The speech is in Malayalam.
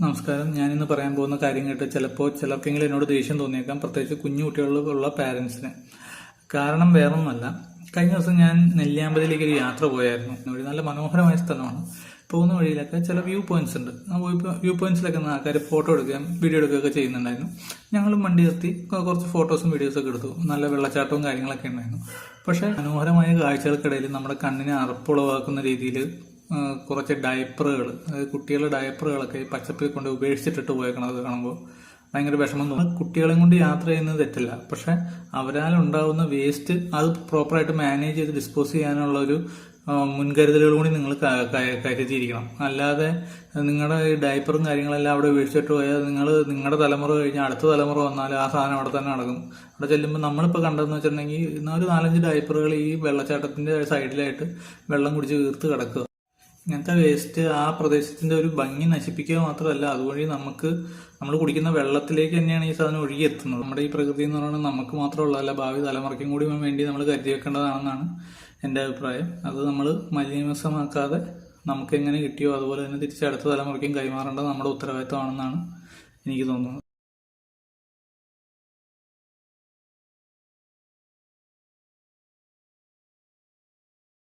നമസ്കാരം. ഞാനിന്ന് പറയാൻ പോകുന്ന കാര്യം കേട്ട് ചിലപ്പോൾ ചിലർക്കെങ്കിലും എന്നോട് ദേഷ്യം തോന്നിയേക്കാം. പ്രത്യേകിച്ച് കുഞ്ഞു കുട്ടികളുള്ള പാരൻസിന്. കാരണം വേറൊന്നുമല്ല. കഴിഞ്ഞ ദിവസം ഞാൻ നെല്ലിയാമ്പതിയിലേക്ക് ഒരു യാത്ര പോയായിരുന്നു. ഒരു നല്ല മനോഹരമായ സ്ഥലമാണ്. പോകുന്ന വഴിയിലൊക്കെ ചില വ്യൂ പോയിന്റ്സ് ഉണ്ട്. ആ വ്യൂ പോയിന്റ്സിലൊക്കെ ആൾക്കാർ ഫോട്ടോ എടുക്കുകയും വീഡിയോ എടുക്കുകയൊക്കെ ചെയ്യുന്നുണ്ടായിരുന്നു. ഞങ്ങളും വണ്ടി നിർത്തി കുറച്ച് ഫോട്ടോസും വീഡിയോസൊക്കെ എടുത്തു. നല്ല വെള്ളച്ചാട്ടവും കാര്യങ്ങളൊക്കെ ഉണ്ടായിരുന്നു. പക്ഷേ മനോഹരമായ കാഴ്ചകൾക്കിടയിൽ നമ്മുടെ കണ്ണിനെ അറപ്പുളവാക്കുന്ന രീതിയിൽ കുറച്ച് ഡയപ്പറുകൾ അതായത് കുട്ടികളുടെ ഡയപ്പറുകളൊക്കെ ഈ പച്ചപ്പിൽ കൊണ്ട് ഉപേക്ഷിച്ചിട്ടിട്ട് പോയേക്കണത് കാണുമ്പോൾ ഭയങ്കര വിഷമം തോന്നും. കുട്ടികളെയും കൊണ്ട് യാത്ര ചെയ്യുന്നത് തെറ്റില്ല. പക്ഷെ അവരാൽ ഉണ്ടാകുന്ന വേസ്റ്റ് അത് പ്രോപ്പറായിട്ട് മാനേജ് ചെയ്ത് ഡിസ്പോസ് ചെയ്യാനുള്ള ഒരു മുൻകരുതലുകൾ കൂടി നിങ്ങൾ കരുതിയിരിക്കണം. അല്ലാതെ നിങ്ങളുടെ ഈ ഡയപ്പറും കാര്യങ്ങളെല്ലാം അവിടെ ഉപേക്ഷിച്ചിട്ട് പോയാൽ നിങ്ങൾ നിങ്ങളുടെ തലമുറ കഴിഞ്ഞാൽ അടുത്ത തലമുറ വന്നാൽ ആ സാധനം അവിടെ തന്നെ നടക്കും. അവിടെ ചെല്ലുമ്പോൾ നമ്മളിപ്പോൾ കണ്ടതെന്ന് വെച്ചിട്ടുണ്ടെങ്കിൽ ഒരു നാലഞ്ച് ഡയപ്പറുകൾ ഈ വെള്ളച്ചാട്ടത്തിന്റെ സൈഡിലായിട്ട് വെള്ളം കുടിച്ച് വീർത്ത് കിടക്കുക. ഇങ്ങനത്തെ വേസ്റ്റ് ആ പ്രദേശത്തിന്റെ ഒരു ഭംഗി നശിപ്പിക്കുക മാത്രമല്ല അതുവഴി നമുക്ക് നമ്മൾ കുടിക്കുന്ന വെള്ളത്തിലേക്ക് തന്നെയാണ് ഈ സാധനം ഒഴുകി എത്തുന്നത് നമ്മുടെ ഈ പ്രകൃതി എന്ന് പറയുന്നത് നമുക്ക് മാത്രമുള്ളതല്ല ഭാവി തലമുറയ്ക്കും കൂടി വേണ്ടി നമ്മൾ കരുതി വെക്കേണ്ടതാണെന്നാണ് എന്റെ അഭിപ്രായം. അത് നമ്മൾ മലിനീമസമാക്കാതെ നമുക്ക് എങ്ങനെ കിട്ടിയോ അതുപോലെ തന്നെ തിരിച്ച് അടുത്ത തലമുറയ്ക്കും കൈമാറേണ്ടത് നമ്മുടെ ഉത്തരവാദിത്തമാണെന്നാണ് എനിക്ക് തോന്നുന്നത്.